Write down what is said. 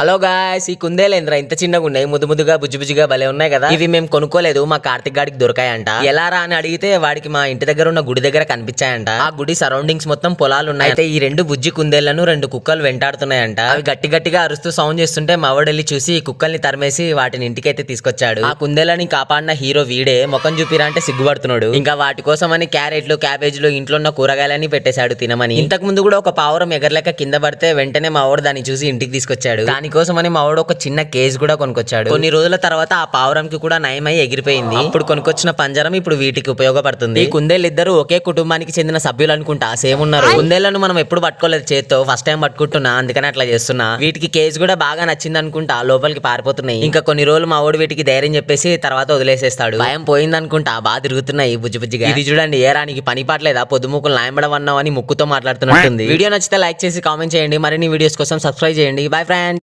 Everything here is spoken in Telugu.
హలో గాయస్ ఈ కుందేలేంద్ర ఇంత చిన్నగా ఉన్నాయి. ముద్దు ముద్దుగా బుజ్జి బుజ్జిగా భలే ఉన్నాయి కదా. ఇవి మేము కొనుక్కోలేదు. మా కార్తిక్ గాడికి దొరికాయంట. ఎలా రా అని అడిగితే వాడికి మా ఇంటి దగ్గర ఉన్న గుడి దగ్గర కనిపించాయంట. ఆ గుడి సరౌండింగ్స్ మొత్తం పొలాలు ఉన్నాయి. అయితే ఈ రెండు బుజ్జి కుందేళ్ళను రెండు కుక్కలు వెంటాడుతున్నాయంట. అవి గట్టి గట్టిగా అరుస్తూ సౌండ్ చేస్తుంటే మావాడు వెళ్ళి చూసి ఈ కుక్కల్ని తరిమేసి వాటిని ఇంటికైతే తీసుకొచ్చాడు. ఆ కుందేలని కాపాడిన హీరో వీడే ముఖం చూపిరా అంటే సిగ్గుపడుతున్నాడు. ఇంకా వాటి కోసం అని క్యారెట్లు క్యాబేజీలు ఇంట్లో ఉన్న కూరగాయలని పెట్టేశాడు తినమని. ఇంతకు ముందు కూడా ఒక పావురం ఎగరలేక కింద పడితే వెంటనే మా వాడు దాన్ని చూసి ఇంటికి తీసుకొచ్చాడు. దానికోసమని మా వాడు ఒక చిన్న కేజ్ కూడా కొనుక్కొచ్చాడు. కొన్ని రోజుల తర్వాత ఆ పావురంకి కూడా నయమై ఎగిరిపోయింది. ఇప్పుడు కొనుక్కొచ్చిన పంజరం ఇప్పుడు వీటికి ఉపయోగపడుతుంది. ఈ కుందేళ్ళు ఇద్దరు ఒకే కుటుంబానికి చెందిన సభ్యులు అనుకుంటా సేమ్ ఉన్నారు. కుందేళ్ళను మనం ఎప్పుడు పట్టుకోలేదు చేత్తో ఫస్ట్ టైం పట్టుకుంటున్నా అందుకని అట్లా చేస్తున్నా. వీటికి కేజ్ కూడా బాగా నచ్చింది అనుకుంటా లోపలికి పారిపోతున్నాయి. ఇంకా కొన్ని రోజులు మా వాడు వీటికి ధైర్యం చెప్పేసి తర్వాత వదిలేసేస్తాడు. భయం పోయింది అనుకుంటా బాగా తిరుగుతున్నాయి బుజ్జి బుజ్జిగా. ఇది చూడండి ఏరానికి పని పాటలేదా పొద్దుముకులు నాయమడం అన్నావు అని ముక్కుతో మాట్లాడుతున్నట్టుంది. వీడియో నచ్చితే లైక్ చేసి కామెంట్ చేయండి. మరిన్ని వీడియోస్ కోసం సబ్స్క్రైబ్ చేయండి. By friend